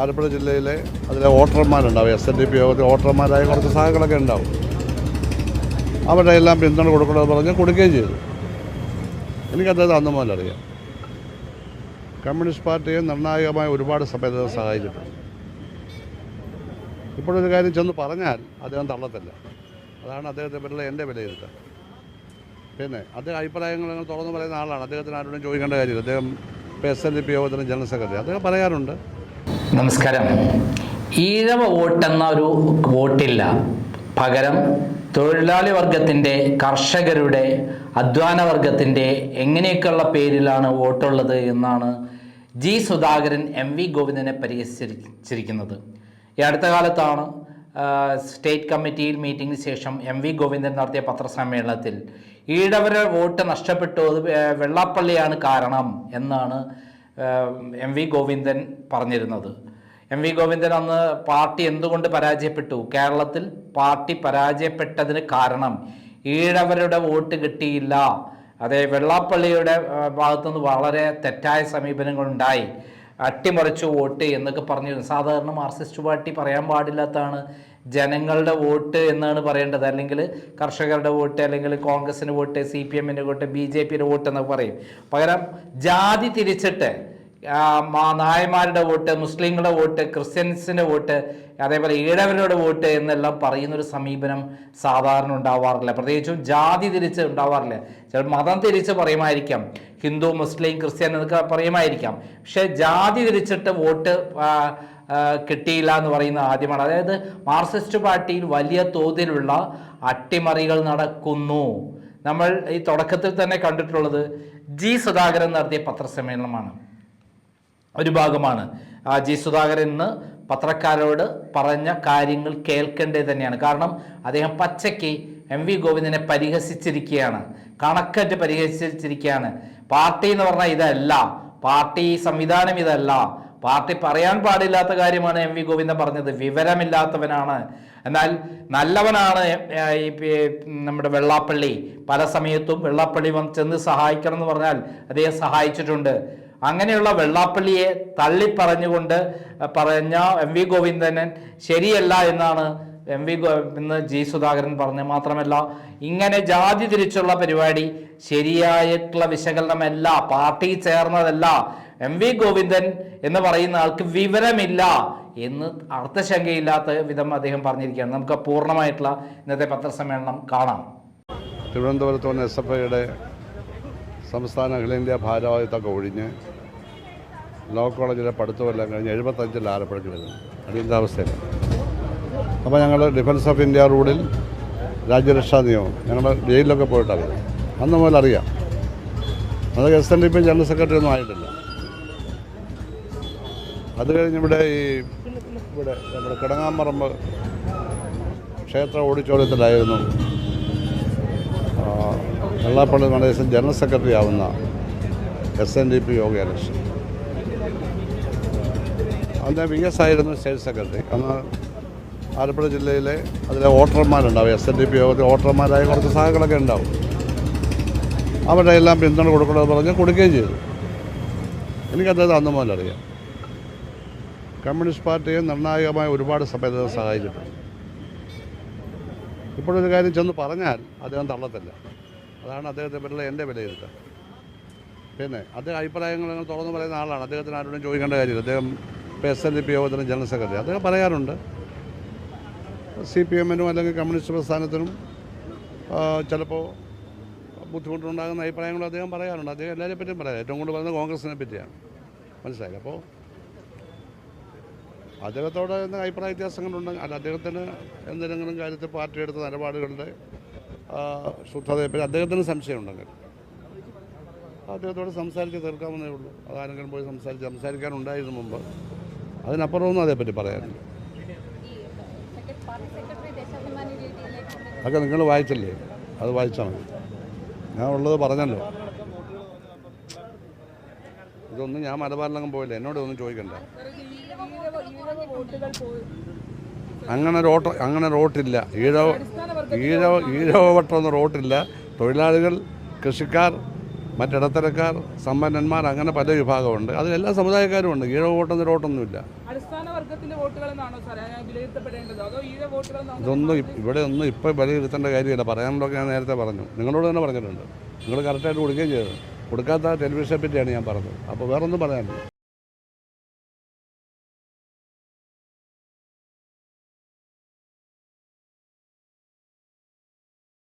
ആലപ്പുഴ ജില്ലയിലെ അതിലെ വോട്ടർമാരുണ്ടാവും എസ് എൻ ഡി പി യോഗത്തിൽ വോട്ടർമാരായ കുറച്ച് സഹാക്കളൊക്കെ ഉണ്ടാവും. അവരുടെ എല്ലാം പിന്തുണ കൊടുക്കണമെന്ന് പറഞ്ഞ് കൊടുക്കുകയും ചെയ്തു. എനിക്കത് അന്ന് മുതൽ അറിയാം. കമ്മ്യൂണിസ്റ്റ് പാർട്ടിയെ നിർണായകമായ ഒരുപാട് സമയത്ത് സഹായിച്ചിട്ടുണ്ട്. ഇപ്പോഴൊരു കാര്യം ചെന്ന് പറഞ്ഞാൽ അദ്ദേഹം തള്ളത്തില്ല. അതാണ് അദ്ദേഹത്തെ പറ്റിയുള്ള എന്റെ വിലയിരുത്തൽ പിന്നെ അദ്ദേഹം അഭിപ്രായങ്ങൾ തുറന്നു പറയുന്ന ആളാണ്. അദ്ദേഹത്തിന് ആരോടും ചോദിക്കേണ്ട കാര്യമില്ല. അദ്ദേഹം ഇപ്പോൾ എസ് എൻ ഡി പി യോഗത്തിന് ജനറൽ സെക്രട്ടറി. അദ്ദേഹം പറയാറുണ്ട് നമസ്കാരം. ഈഴവ വോട്ടെന്ന ഒരു വോട്ടില്ല. പകരം തൊഴിലാളി വർഗത്തിന്റെ കർഷകരുടെ അധ്വാന വർഗത്തിന്റെ എങ്ങനെയൊക്കെയുള്ള പേരിലാണ് വോട്ടുള്ളത് എന്നാണ് ജി സുധാകരൻ എം വി ഗോവിന്ദനെ പരിഹസിച്ചിരിക്കുന്നത്. ഈ അടുത്ത കാലത്താണ് സ്റ്റേറ്റ് കമ്മിറ്റിയിൽ മീറ്റിംഗിന് ശേഷം എം വി ഗോവിന്ദൻ നടത്തിയ പത്രസമ്മേളനത്തിൽ ഈഴവരുടെ വോട്ട് നഷ്ടപ്പെട്ടു. അത് വെള്ളാപ്പള്ളിയാണ് കാരണം എന്നാണ് എം വി ഗോവിന്ദൻ പറഞ്ഞിരുന്നത്. എം വി ഗോവിന്ദൻ അന്ന് പാർട്ടി എന്തുകൊണ്ട് പരാജയപ്പെട്ടു? കേരളത്തിൽ പാർട്ടി പരാജയപ്പെട്ടതിന് കാരണം ഈഴവരുടെ വോട്ട് കിട്ടിയില്ല. അതെ വെള്ളാപ്പള്ളിയുടെ ഭാഗത്തുനിന്ന് വളരെ തെറ്റായ സമീപനങ്ങളുണ്ടായി. അട്ടിമറിച്ചു വോട്ട് എന്നൊക്കെ പറഞ്ഞിരുന്നു. സാധാരണ മാർക്സിസ്റ്റ് പാർട്ടി പറയാൻ പാടില്ലാത്തതാണ് ജനങ്ങളുടെ വോട്ട് എന്നാണ് പറയേണ്ടത്. അല്ലെങ്കിൽ കർഷകരുടെ വോട്ട് അല്ലെങ്കിൽ കോൺഗ്രസിന് വോട്ട് സി പി എമ്മിന്റെ വോട്ട് ബി ജെ പിയുടെ വോട്ട് എന്നൊക്കെ പറയും. പകരം ജാതി തിരിച്ചിട്ട് നായന്മാരുടെ വോട്ട് മുസ്ലിങ്ങളുടെ വോട്ട് ക്രിസ്ത്യൻസിന്റെ വോട്ട് അതേപോലെ ഈഴവരുടെ വോട്ട് എന്നെല്ലാം പറയുന്ന ഒരു സമീപനം സാധാരണ ഉണ്ടാവാറില്ല. പ്രത്യേകിച്ചും ജാതി തിരിച്ച് ഉണ്ടാവാറില്ല. ചില മതം തിരിച്ച് പറയുമായിരിക്കാം. ഹിന്ദു മുസ്ലിം ക്രിസ്ത്യൻ എന്നൊക്കെ പറയുമായിരിക്കാം. പക്ഷേ ജാതി തിരിച്ചിട്ട് വോട്ട് കിട്ടിയില്ല എന്ന് പറയുന്ന ആദ്യമാണ്. അതായത് മാർക്സിസ്റ്റ് പാർട്ടിയിൽ വലിയ തോതിലുള്ള അട്ടിമറികൾ നടക്കുന്നു. നമ്മൾ ഈ തുടക്കത്തിൽ തന്നെ കണ്ടിട്ടുള്ളത് ജി സുധാകരൻ നടത്തിയ പത്രസമ്മേളനമാണ്. ഒരു ഭാഗമാണ്. ആ ജി സുധാകരൻ ഇന്ന് പത്രക്കാരോട് പറഞ്ഞ കാര്യങ്ങൾ കേൾക്കേണ്ടത് തന്നെയാണ്. കാരണം അദ്ദേഹം പച്ചയ്ക്ക് എം വി ഗോവിന്ദനെ പരിഹസിച്ചിരിക്കുകയാണ്. കണക്കറ്റ് പരിഹസിച്ചിരിക്കുകയാണ്. പാർട്ടി എന്ന് പറഞ്ഞാൽ ഇതല്ല. പാർട്ടി സംവിധാനം ഇതല്ല. പാർട്ടി പറയാൻ പാടില്ലാത്ത കാര്യമാണ് എം വി ഗോവിന്ദൻ പറഞ്ഞത്. വിവരമില്ലാത്തവനാണ്. എന്നാൽ നല്ലവനാണ് ഈ നമ്മുടെ വെള്ളാപ്പള്ളി. പല സമയത്തും വെള്ളാപ്പള്ളി വന്ന് ചെന്ന് സഹായിക്കണം എന്ന് പറഞ്ഞാൽ അദ്ദേഹം സഹായിച്ചിട്ടുണ്ട്. അങ്ങനെയുള്ള വെള്ളാപ്പള്ളിയെ തള്ളി പറഞ്ഞുകൊണ്ട് പറഞ്ഞ എം വി ഗോവിന്ദനൻ ശരിയല്ല എന്നാണ് എം വി ഗോ ഇന്ന് ജി സുധാകരൻ പറഞ്ഞത്. മാത്രമല്ല ഇങ്ങനെ ജാതി തിരിച്ചുള്ള പരിപാടി ശരിയായിട്ടുള്ള വിശകലനമല്ല. പാർട്ടി ചേർന്നതല്ല. എം വി ഗോവിന്ദൻ എന്ന് പറയുന്ന ആൾക്ക് വിവരമില്ല എന്ന് അർത്ഥശങ്കയില്ലാത്ത വിധം അദ്ദേഹം പറഞ്ഞിരിക്കുകയാണ്. നമുക്ക് പൂർണമായിട്ടുള്ള ഇന്നത്തെ പത്രസമ്മേളനം കാണാം. തിരുവനന്തപുരത്ത് വന്ന എസ് എഫ് ഐയുടെ സംസ്ഥാന അഖിലേന്ത്യാ ഭാരവാഹിത്വമൊക്കെ ഒഴിഞ്ഞ് ലോ കോളേജിലെ പഠിത്തമെല്ലാം കഴിഞ്ഞ് എഴുപത്തഞ്ചിൽ ആലപ്പുഴയ്ക്ക് വരുന്നു. അടിയന്തരാവസ്ഥയിൽ അപ്പോൾ ഞങ്ങൾ ഡിഫൻസ് ഓഫ് ഇന്ത്യ റൂളിൽ രാജ്യരക്ഷാ നിയമം ഞങ്ങൾ ജയിലിലൊക്കെ പോയിട്ടാണ്. അന്ന് മുതൽ അറിയാം. അത് S N D P general secretary ഒന്നും ആയിട്ടില്ല. അത് കഴിഞ്ഞ് ഇവിടെ ഈ ഇവിടെ നമ്മുടെ കിടങ്ങാമ്പറമ്പ് ക്ഷേത്ര ഓഡിറ്റോറിയത്തിലായിരുന്നു വെള്ളാപ്പള്ളി നടേശൻ ജനറൽ സെക്രട്ടറി ആവുന്ന എസ് എൻ ഡി പി യോഗ ഇലക്ഷൻ അന്ന് വി എസ് ആയിരുന്നു സ്റ്റേറ്റ് സെക്രട്ടറി. അന്ന് ആലപ്പുഴ ജില്ലയിലെ അതിലെ വോട്ടർമാരുണ്ടാവും എസ് എൻ ഡി പി യോഗത്തിൽ വോട്ടർമാരായ കുറച്ച് സഹാക്കളൊക്കെ ഉണ്ടാവും. അവരുടെ എല്ലാം പിന്തുണ കൊടുക്കണമെന്ന് പറഞ്ഞ് കൊടുക്കുകയും ചെയ്തു. എനിക്കദ്ദേഹം അന്ന് മുതൽ അറിയാം കമ്മ്യൂണിസ്റ്റ് പാർട്ടിയെ നിർണായകമായ ഒരുപാട് സമയത്ത് സഹായിച്ചിട്ടുണ്ട്. ഇപ്പോഴൊരു കാര്യം ചെന്ന് പറഞ്ഞാൽ അദ്ദേഹം തള്ളത്തില്ല. അതാണ് അദ്ദേഹത്തെ പറ്റിയുള്ള എന്റെ വിലയിരുത്തൽ. പിന്നെ അദ്ദേഹം അഭിപ്രായങ്ങൾ അങ്ങനെ തുറന്നു പറയുന്ന ആളാണ്. അദ്ദേഹത്തിന് ആരോടും ചോദിക്കേണ്ട കാര്യമില്ല. അദ്ദേഹം ഇപ്പോൾ എസ് എൻ ഡി പി യോഗത്തിന് ജനറൽ സെക്രട്ടറി. അദ്ദേഹം പറയാറുണ്ട്. സി പി എമ്മിനും അല്ലെങ്കിൽ കമ്മ്യൂണിസ്റ്റ് പ്രസ്ഥാനത്തിനും ചിലപ്പോൾ ബുദ്ധിമുട്ടുണ്ടാകുന്ന അഭിപ്രായങ്ങൾ അദ്ദേഹം പറയാറുണ്ട്. അദ്ദേഹം എല്ലാവരെ പറ്റിയും പറയാം. ഏറ്റവും കൂടുതൽ പറയുന്നത് കോൺഗ്രസിനെ പറ്റിയാണ്. മനസ്സിലായില്ല? അപ്പോൾ അദ്ദേഹത്തോട് എന്ന അഭിപ്രായ വ്യത്യാസങ്ങളുണ്ടെങ്കിൽ അല്ല അദ്ദേഹത്തിന് എന്തെങ്കിലും കാര്യത്തിൽ പാർട്ടി എടുത്ത നിലപാടുകളുടെ ശുദ്ധതയെപ്പറ്റി അദ്ദേഹത്തിന് സംശയമുണ്ടെങ്കിൽ അദ്ദേഹത്തോട് സംസാരിച്ച് തീർക്കാമെന്നേ ഉള്ളൂ. അതാരെങ്കിലും പോയി സംസാരിച്ച് സംസാരിക്കാനുണ്ടായിരുന്നു മുമ്പ് അതിനപ്പുറമൊന്നും അതേപ്പറ്റി പറയാനില്ല. അതൊക്കെ നിങ്ങൾ വായിച്ചില്ലേ? അത് വായിച്ചാൽ മതി. ഞാൻ ഉള്ളത് പറഞ്ഞല്ലോ. ഇതൊന്നും ഞാൻ മലബാറിലങ്ങും പോയില്ല. എന്നോട് ഒന്നും ചോദിക്കണ്ട. അങ്ങനെ റോട്ട് അങ്ങനെ റോട്ടില്ല. ഈഴവ ഈഴവ ഈഴവ വട്ടമൊന്നും റോട്ടില്ല. തൊഴിലാളികൾ കൃഷിക്കാർ മറ്റിടത്തരക്കാർ സമ്പന്നന്മാർ അങ്ങനെ പല വിഭാഗമുണ്ട്. അതിൽ എല്ലാ സമുദായക്കാരും ഉണ്ട്. ഈഴവ വോട്ടെന്ന റോട്ടൊന്നുമില്ല. ഇതൊന്നും ഇവിടെ ഒന്നും ഇപ്പോൾ വിലയിരുത്തേണ്ട കാര്യമില്ല. പറയാനുള്ളതൊക്കെ ഞാൻ നേരത്തെ പറഞ്ഞു. നിങ്ങളോട് തന്നെ പറഞ്ഞിട്ടുണ്ട്. നിങ്ങൾ കറക്റ്റായിട്ട് കൊടുക്കുകയും ചെയ്തു. കൊടുക്കാത്ത ടെലിവിഷനെ പറ്റിയാണ് ഞാൻ പറഞ്ഞത്. അപ്പോൾ വേറൊന്നും പറയാനില്ല.